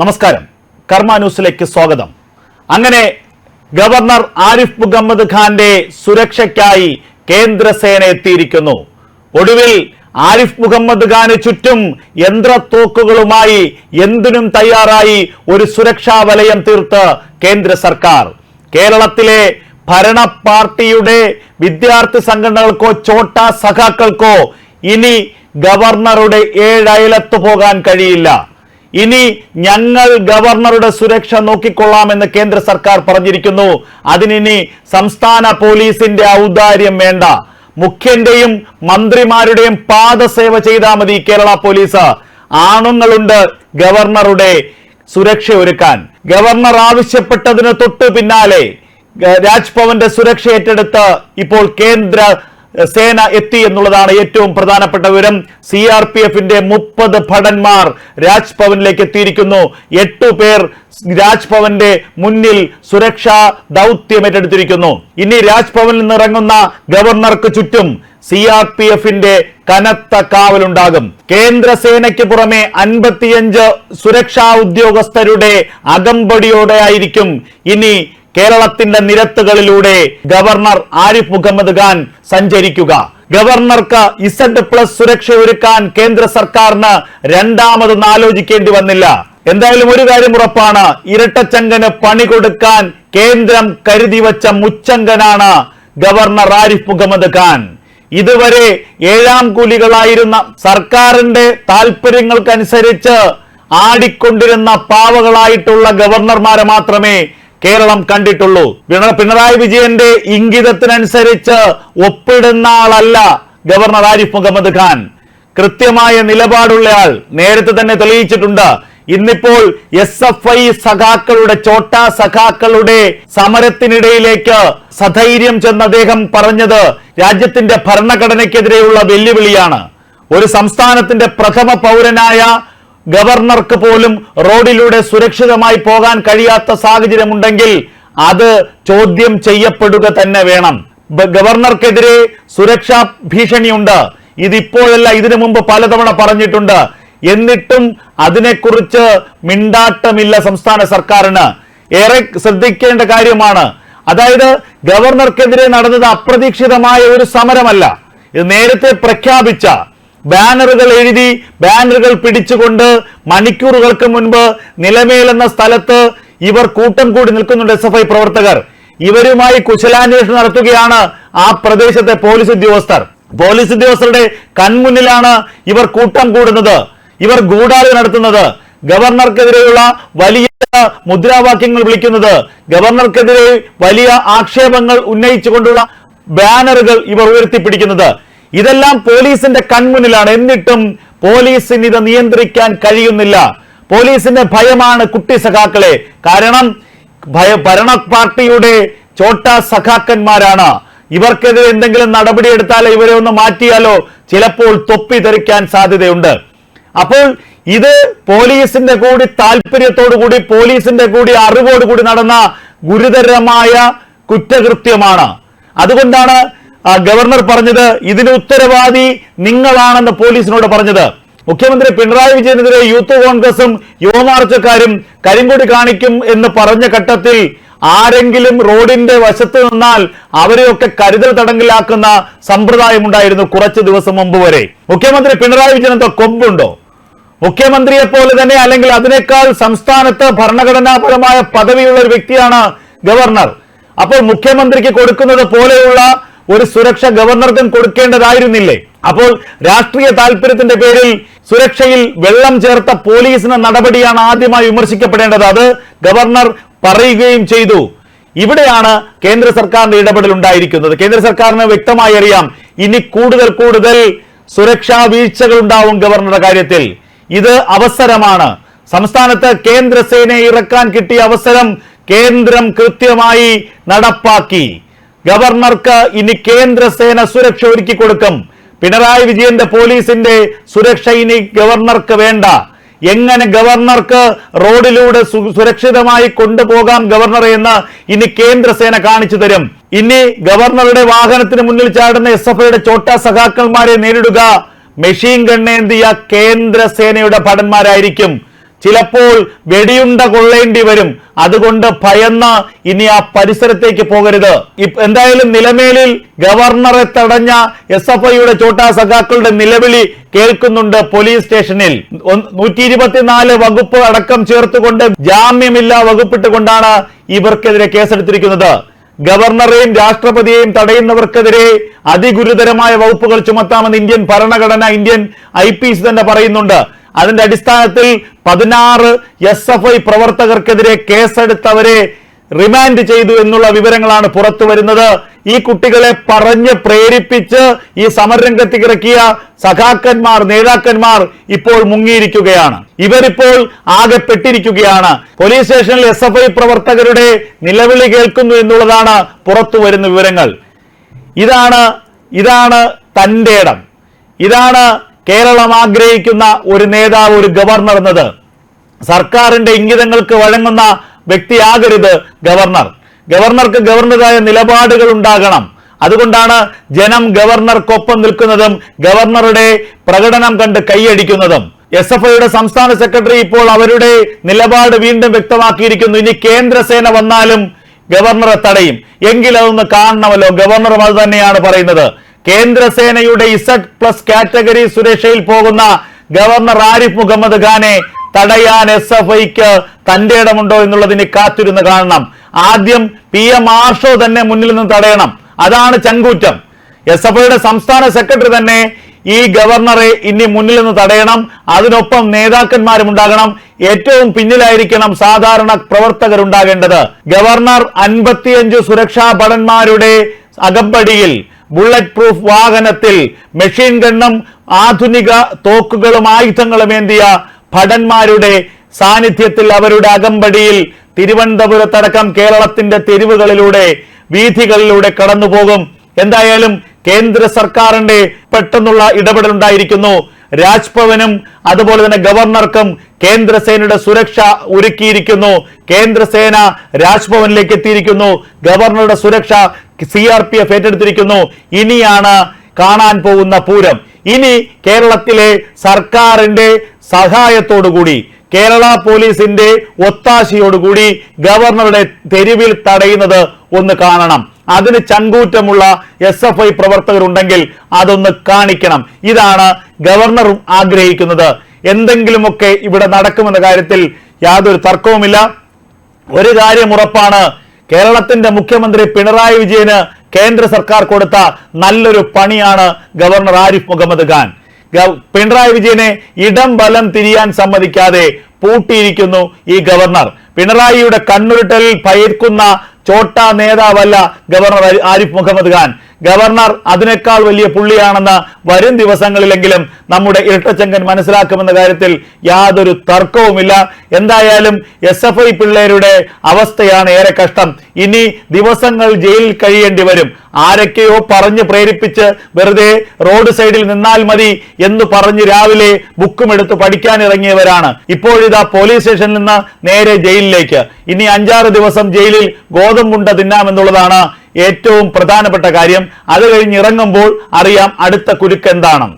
നമസ്കാരം. കർമ്മ ന്യൂസിലേക്ക് സ്വാഗതം. അങ്ങനെ ഗവർണർ ആരിഫ് മുഹമ്മദ് ഖാന്റെ സുരക്ഷയ്ക്കായി കേന്ദ്രസേന എത്തിയിരിക്കുന്നു. ഒടുവിൽ ആരിഫ് മുഹമ്മദ് ഖാന് ചുറ്റും യന്ത്രത്തോക്കുകളുമായി എന്തിനും തയ്യാറായി ഒരു സുരക്ഷാ വലയം തീർത്ത് കേന്ദ്ര സർക്കാർ. കേരളത്തിലെ ഭരണ പാർട്ടിയുടെ വിദ്യാർത്ഥി സംഘടനകൾക്കോ ചോട്ടാ സഖാക്കൾക്കോ ഇനി ഗവർണറുടെ ഏഴയലത്ത് പോകാൻ കഴിയില്ല. ഇനി ഞങ്ങൾ ഗവർണറുടെ സുരക്ഷ നോക്കിക്കൊള്ളാമെന്ന് കേന്ദ്ര സർക്കാർ പറഞ്ഞിരിക്കുന്നു. അതിനി സംസ്ഥാന പോലീസിന്റെ ഔദാര്യം വേണ്ട. മുഖ്യന്റെയും മന്ത്രിമാരുടെയും പാദസേവ ചെയ്താൽ മതി കേരള പോലീസ്. ആണുങ്ങളുണ്ട് ഗവർണറുടെ സുരക്ഷ ഒരുക്കാൻ. ഗവർണർ ആവശ്യപ്പെട്ടതിന് തൊട്ട് പിന്നാലെ രാജ്ഭവന്റെ സുരക്ഷ ഏറ്റെടുത്ത് ഇപ്പോൾ കേന്ദ്ര സേന എത്തി എന്നുള്ളതാണ് ഏറ്റവും പ്രധാനപ്പെട്ട വിവരം. സി ആർ പി എഫിന്റെ മുപ്പത് ഭടന്മാർ രാജ്ഭവനിലേക്ക് എത്തിയിരിക്കുന്നു. എട്ടു പേർ രാജ്ഭവന്റെ മുന്നിൽ സുരക്ഷാ ദൗത്യം ഏറ്റെടുത്തിരിക്കുന്നു. ഇനി രാജ്ഭവനിൽ നിന്ന് ഇറങ്ങുന്ന ഗവർണർക്ക് ചുറ്റും സി ആർ പി എഫിന്റെ കനത്ത കാവലുണ്ടാകും. കേന്ദ്ര സേനയ്ക്ക് പുറമെ അൻപത്തിയഞ്ച് സുരക്ഷാ ഉദ്യോഗസ്ഥരുടെ അകമ്പടിയോടെ ആയിരിക്കും ഇനി കേരളത്തിന്റെ നിരത്തുകളിലൂടെ ഗവർണർ ആരിഫ് മുഹമ്മദ് ഖാൻ സഞ്ചരിക്കുക. ഗവർണർക്ക് ഇസഡ് പ്ലസ് സുരക്ഷ ഒരുക്കാൻ കേന്ദ്ര സർക്കാരിന് രണ്ടാമത് ആലോചിക്കേണ്ടി വന്നില്ല. എന്തായാലും ഒരു കാര്യം ഉറപ്പാണ് ഇരട്ടച്ചങ്കന് പണി കൊടുക്കാൻ കേന്ദ്രം കരുതി വച്ച മുച്ചങ്കനാണ് ഗവർണർ ആരിഫ് മുഹമ്മദ് ഖാൻ. ഇതുവരെ ഏഴാം കൂലികളായിരുന്ന സർക്കാരിന്റെ താല്പര്യങ്ങൾക്കനുസരിച്ച് ആടിക്കൊണ്ടിരുന്ന പാവകളായിട്ടുള്ള ഗവർണർമാരെ മാത്രമേ കേരളം കണ്ടിട്ടുള്ളൂ. പിണ- പിണറായി വിജയന്റെ ഇംഗിതത്തിനനുസരിച്ച് ഒപ്പിടുന്ന ആളല്ല ഗവർണർ ആരിഫ് മുഹമ്മദ് ഖാൻ. കൃത്യമായ നിലപാടുള്ളയാൾ നേരത്തെ തന്നെ തെളിയിച്ചിട്ടുണ്ട്. ഇന്നിപ്പോൾ എസ് എഫ് ഐ സഖാക്കളുടെ ചോട്ടാ സഖാക്കളുടെ സമരത്തിനിടയിലേക്ക് സധൈര്യം ചെന്ന് അദ്ദേഹം പറഞ്ഞത് രാജ്യത്തിന്റെ ഭരണഘടനയ്ക്കെതിരെയുള്ള വെല്ലുവിളിയാണ്. ഒരു സംസ്ഥാനത്തിന്റെ പ്രഥമ പൗരനായ ഗവർണർക്ക് പോലും റോഡിലൂടെ സുരക്ഷിതമായി പോകാൻ കഴിയാത്ത സാഹചര്യമുണ്ടെങ്കിൽ അത് ചോദ്യം ചെയ്യപ്പെടുക തന്നെ വേണം. ഗവർണർക്കെതിരെ സുരക്ഷാ ഭീഷണിയുണ്ട്. ഇതിപ്പോഴല്ല ഇതിനു മുമ്പ് പലതവണ പറഞ്ഞിട്ടുണ്ട്. എന്നിട്ടും അതിനെക്കുറിച്ച് മിണ്ടാട്ടമില്ല സംസ്ഥാന സർക്കാരിന്. ഏറെ ശ്രദ്ധിക്കേണ്ട കാര്യമാണ്. അതായത് ഗവർണർക്കെതിരെ നടന്നത് അപ്രതീക്ഷിതമായ ഒരു സമരമല്ല. ഇത് നേരത്തെ പ്രഖ്യാപിച്ച ബാനറുകൾ എഴുതി ബാനറുകൾ പിടിച്ചുകൊണ്ട് മണിക്കൂറുകൾക്ക് മുൻപ് നിലമേൽ എന്ന സ്ഥലത്ത് ഇവർ കൂട്ടം കൂടി നിൽക്കുന്നുണ്ട് എസ് എഫ് ഐ പ്രവർത്തകർ. ഇവരുമായി കുശലാന്വേഷണം നടത്തുകയാണ് ആ പ്രദേശത്തെ പോലീസ് ഉദ്യോഗസ്ഥർ. പോലീസ് ഉദ്യോഗസ്ഥരുടെ കൺമുന്നിലാണ് ഇവർ കൂട്ടം കൂടുന്നത്. ഇവർ ഗൂഢാലോചന നടത്തുന്നത്. ഗവർണർക്കെതിരെയുള്ള വലിയ മുദ്രാവാക്യങ്ങൾ വിളിക്കുന്നത്. ഗവർണർക്കെതിരെ വലിയ ആക്ഷേപങ്ങൾ ഉന്നയിച്ചുകൊണ്ടുള്ള ബാനറുകൾ ഇവർ ഉയർത്തിപ്പിടിക്കുന്നത്. ഇതെല്ലാം പോലീസിന്റെ കൺമുന്നിലാണ്. എന്നിട്ടും പോലീസിന് ഇത് നിയന്ത്രിക്കാൻ കഴിയുന്നില്ല. പോലീസിന്റെ ഭയമാണ് കുട്ടി സഖാക്കളെ. കാരണം ഭയ ഭരണ പാർട്ടിയുടെ ചോട്ട സഖാക്കന്മാരാണ്. ഇവർക്കെതിരെ എന്തെങ്കിലും നടപടി എടുത്താലോ ഇവരെ ഒന്ന് മാറ്റിയാലോ? ചിലപ്പോൾ തൊപ്പി തെറിക്കാൻ സാധ്യതയുണ്ട്. അപ്പോൾ ഇത് പോലീസിന്റെ കൂടി താല്പര്യത്തോടു കൂടി പോലീസിന്റെ കൂടി അറിവോടുകൂടി നടന്ന ഗുരുതരമായ കുറ്റകൃത്യമാണ്. അതുകൊണ്ടാണ് ഗവർണർ പറഞ്ഞത് ഇതിന് ഉത്തരവാദി നിങ്ങളാണെന്ന് പോലീസിനോട് പറഞ്ഞത്. മുഖ്യമന്ത്രി പിണറായി വിജയനെതിരെ യൂത്ത് കോൺഗ്രസും യുവമാർച്ചക്കാരും കരിങ്കൊടി കാണിക്കും എന്ന് പറഞ്ഞ ഘട്ടത്തിൽ ആരെങ്കിലും റോഡിന്റെ വശത്ത് നിന്നാൽ അവരെയൊക്കെ കരുതൽ തടങ്കലാക്കുന്ന സമ്പ്രദായം ഉണ്ടായിരുന്നു കുറച്ച് ദിവസം മുമ്പ് വരെ. മുഖ്യമന്ത്രി പിണറായി വിജയൻ എന്തോ കൊമ്പുണ്ടോ? മുഖ്യമന്ത്രിയെ പോലെ തന്നെ അല്ലെങ്കിൽ അതിനേക്കാൾ സംസ്ഥാനത്ത് ഭരണഘടനാപരമായ പദവിയുള്ള ഒരു വ്യക്തിയാണ് ഗവർണർ. അപ്പോൾ മുഖ്യമന്ത്രിക്ക് കൊടുക്കുന്നത് പോലെയുള്ള ഒരു സുരക്ഷ ഗവർണർക്കും കൊടുക്കേണ്ടതായിരുന്നില്ലേ? അപ്പോൾ രാഷ്ട്രീയ താല്പര്യത്തിന്റെ പേരിൽ സുരക്ഷയിൽ വെള്ളം ചേർത്ത പോലീസിന് നടപടിയാണ് ആദ്യമായി വിമർശിക്കപ്പെടേണ്ടത്. അത് ഗവർണർ പറയുകയും ചെയ്തു. ഇവിടെയാണ് കേന്ദ്ര സർക്കാരിന്റെ ഇടപെടൽ ഉണ്ടായിരിക്കുന്നത്. കേന്ദ്ര സർക്കാരിന് വ്യക്തമായി അറിയാം ഇനി കൂടുതൽ കൂടുതൽ സുരക്ഷാ വീഴ്ചകൾ ഉണ്ടാവും ഗവർണറുടെ കാര്യത്തിൽ. ഇത് അവസരമാണ്. സംസ്ഥാനത്ത് കേന്ദ്ര സേനയെ ഇറക്കാൻ കിട്ടിയ അവസരം കേന്ദ്രം കൃത്യമായി നടപ്പാക്കി. ഗവർണർക്ക് ഇനി കേന്ദ്രസേന സുരക്ഷ ഒരുക്കി കൊടുക്കും. പിണറായി വിജയന്റെ പോലീസിന്റെ സുരക്ഷ ഇനി ഗവർണർക്ക് വേണ്ട. എങ്ങനെ ഗവർണർക്ക് റോഡിലൂടെ സുരക്ഷിതമായി കൊണ്ടുപോകാം ഗവർണർ എന്ന് ഇനി കേന്ദ്രസേന കാണിച്ചു തരും. ഇനി ഗവർണറുടെ വാഹനത്തിന് മുന്നിൽ ചാടുന്ന എസ് എഫ് ഐയുടെ ചോട്ടാ സഖാക്കന്മാരെ നേരിടുക. മെഷീൻ ഗണ്ണേന്തിയ കേന്ദ്രസേനയുടെ ഭടന്മാരായിരിക്കും. ചിലപ്പോൾ വെടിയുണ്ട കൊള്ളേണ്ടി വരും. അതുകൊണ്ട് ഭയന്ന് ഇനി ആ പരിസരത്തേക്ക് പോകരുത്. എന്തായാലും നിലമേലിൽ ഗവർണറെ തടഞ്ഞ എസ് എഫ് ഐയുടെ ചോട്ടാ സഖാക്കളുടെ നിലവിളി കേൾക്കുന്നുണ്ട് പോലീസ് സ്റ്റേഷനിൽ. നൂറ്റി ഇരുപത്തിനാല് വകുപ്പ് അടക്കം ചേർത്തുകൊണ്ട് ജാമ്യമില്ലാ വകുപ്പിട്ടുകൊണ്ടാണ് ഇവർക്കെതിരെ കേസെടുത്തിരിക്കുന്നത്. ഗവർണറെയും രാഷ്ട്രപതിയെയും തടയുന്നവർക്കെതിരെ അതിഗുരുതരമായ വകുപ്പുകൾ ചുമത്താമെന്ന് ഇന്ത്യൻ ഭരണഘടന ഇന്ത്യൻ ഐ തന്നെ പറയുന്നുണ്ട്. അതിന്റെ അടിസ്ഥാനത്തിൽ പതിനാറ് എസ് എഫ് ഐ പ്രവർത്തകർക്കെതിരെ കേസെടുത്തവരെ റിമാൻഡ് ചെയ്തു എന്നുള്ള വിവരങ്ങളാണ് പുറത്തു വരുന്നത്. ഈ കുട്ടികളെ പറഞ്ഞ് പ്രേരിപ്പിച്ച് ഈ സമരരംഗത്തേക്ക് ഇറക്കിയ സഖാക്കന്മാർ നേതാക്കന്മാർ ഇപ്പോൾ മുങ്ങിയിരിക്കുകയാണ്. ഇവരിപ്പോൾ ആകെ പെട്ടിരിക്കുകയാണ്. പോലീസ് സ്റ്റേഷനിൽ എസ് എഫ് ഐ പ്രവർത്തകരുടെ നിലവിളി കേൾക്കുന്നു എന്നുള്ളതാണ് പുറത്തു വരുന്ന വിവരങ്ങൾ. ഇതാണ് ഇതാണ് ഇടം. ഇതാണ് കേരളം ആഗ്രഹിക്കുന്ന ഒരു നേതാവ് ഒരു ഗവർണർ എന്നത് സർക്കാരിന്റെ ഇംഗിതങ്ങൾക്ക് വഴങ്ങുന്ന വ്യക്തിയാകരുത് ഗവർണർ. ഗവർണർക്ക് ഗവർണറായ നിലപാടുകൾ ഉണ്ടാകണം. അതുകൊണ്ടാണ് ജനം ഗവർണർക്കൊപ്പം നിൽക്കുന്നതും ഗവർണറുടെ പ്രകടനം കണ്ട് കൈയടിക്കുന്നതും. എസ് എഫ് ഐയുടെ സംസ്ഥാന സെക്രട്ടറി ഇപ്പോൾ അവരുടെ നിലപാട് വീണ്ടും വ്യക്തമാക്കിയിരിക്കുന്നു. ഇനി കേന്ദ്രസേന വന്നാലും ഗവർണറെ തടയും. എങ്കിലതൊന്ന് കാണണമല്ലോ. ഗവർണറും അത് തന്നെയാണ് പറയുന്നത്. കേന്ദ്രസേനയുടെ ഇസഡ് പ്ലസ് കാറ്റഗറി സുരക്ഷയിൽ പോകുന്ന ഗവർണർ ആരിഫ് മുഹമ്മദ് ഖാനെ തടയാൻ എസ് എഫ് ഐക്ക് തന്റെ ഇടമുണ്ടോ എന്നുള്ളതിന് കാത്തിരുന്ന് കാണണം. ആദ്യം പി എം ആർഷോ തന്നെ മുന്നിൽ നിന്ന് തടയണം. അതാണ് ചങ്കൂറ്റം. എസ് എഫ് ഐയുടെ സംസ്ഥാന സെക്രട്ടറി തന്നെ ഈ ഗവർണറെ ഇനി മുന്നിൽ നിന്ന് തടയണം. അതിനൊപ്പം നേതാക്കന്മാരും ഉണ്ടാകണം. ഏറ്റവും പിന്നിലായിരിക്കണം സാധാരണ പ്രവർത്തകരുണ്ടാകേണ്ടത്. ഗവർണർ അൻപത്തിയഞ്ച് സുരക്ഷാ ഭടന്മാരുടെ അകമ്പടിയിൽ ബുള്ളറ്റ് പ്രൂഫ് വാഹനത്തിൽ മെഷീൻ ഗണ്ണും ആധുനിക തോക്കുകളും ആയുധങ്ങളും ഏന്തിയ ഭടന്മാരുടെ സാന്നിധ്യത്തിൽ അവരുടെ അകമ്പടിയിൽ തിരുവനന്തപുരത്തടക്കം കേരളത്തിന്റെ തെരുവുകളിലൂടെ വീഥികളിലൂടെ കടന്നുപോകും. എന്തായാലും കേന്ദ്ര സർക്കാരിന്റെ പെട്ടെന്നുള്ള ഇടപെടൽ ഉണ്ടായിരിക്കുന്നു രാജ്ഭവനും അതുപോലെ തന്നെ ഗവർണർക്കും കേന്ദ്രസേനയുടെ സുരക്ഷ ഒരുക്കിയിരിക്കുന്നു. കേന്ദ്രസേന രാജ്ഭവനിലേക്ക് എത്തിയിരിക്കുന്നു. ഗവർണറുടെ സുരക്ഷ സി ആർ പി എഫ് ഏറ്റെടുത്തിരിക്കുന്നു. ഇനിയാണ് കാണാൻ പോകുന്ന പൂരം. ഇനി കേരളത്തിലെ സർക്കാരിന്റെ സഹായത്തോടുകൂടി കേരള പോലീസിന്റെ ഒത്താശയോടുകൂടി ഗവർണറുടെ തെരുവിൽ തടയുന്നത് ഒന്ന് കാണണം. അതിന് ചങ്കൂറ്റമുള്ള എസ് എഫ് ഐ പ്രവർത്തകരുണ്ടെങ്കിൽ അതൊന്ന് കാണിക്കണം. ഇതാണ് ഗവർണറും ആഗ്രഹിക്കുന്നത്. എന്തെങ്കിലുമൊക്കെ ഇവിടെ നടക്കുമെന്ന കാര്യത്തിൽ യാതൊരു തർക്കവുമില്ല. ഒരു കാര്യം ഉറപ്പാണ്. കേരളത്തിന്റെ മുഖ്യമന്ത്രി പിണറായി വിജയന് കേന്ദ്ര സർക്കാർ കൊടുത്ത നല്ലൊരു പണിയാണ് ഗവർണർ ആരിഫ് മുഹമ്മദ് ഖാൻ. പിണറായി വിജയനെ ഇടം ബലം തിരിയാൻ സമ്മതിക്കാതെ പൂട്ടിയിരിക്കുന്നു ഈ ഗവർണർ. പിണറായിയുടെ കണ്ണുരുട്ടലിൽ ഭയക്കുന്ന ചോട്ട നേതാവല്ല ഗവർണർ ആരിഫ് മുഹമ്മദ് ഖാൻ. ഗവർണർ അതിനേക്കാൾ വലിയ പുള്ളിയാണെന്ന് വരും ദിവസങ്ങളിലെങ്കിലും നമ്മുടെ ഇരട്ടച്ചങ്കൻ മനസ്സിലാക്കുമെന്ന കാര്യത്തിൽ യാതൊരു തർക്കവുമില്ല. എന്തായാലും എസ് എഫ് ഐ പിള്ളേരുടെ അവസ്ഥയാണ് ഏറെ കഷ്ടം. ഇനി ദിവസങ്ങൾ ജയിലിൽ കഴിയേണ്ടി വരും. ആരൊക്കെയോ പറഞ്ഞ് പ്രേരിപ്പിച്ച് വെറുതെ റോഡ് സൈഡിൽ നിന്നാൽ മതി എന്ന് പറഞ്ഞ് രാവിലെ ബുക്കും എടുത്ത് പഠിക്കാൻ ഇറങ്ങിയവരാണ്. ഇപ്പോഴിതാ പോലീസ് സ്റ്റേഷനിൽ നിന്ന് നേരെ ജയിലിലേക്ക്. ഇനി അഞ്ചാറ് ദിവസം ജയിലിൽ ഗോതമ്പുണ്ട തിന്നാമെന്നുള്ളതാണ് ഏറ്റവും പ്രധാനപ്പെട്ട കാര്യം അത് കഴിഞ്ഞ് ഇറങ്ങുമ്പോൾ അറിയാം അടുത്ത കുരുക്ക് എന്താണ്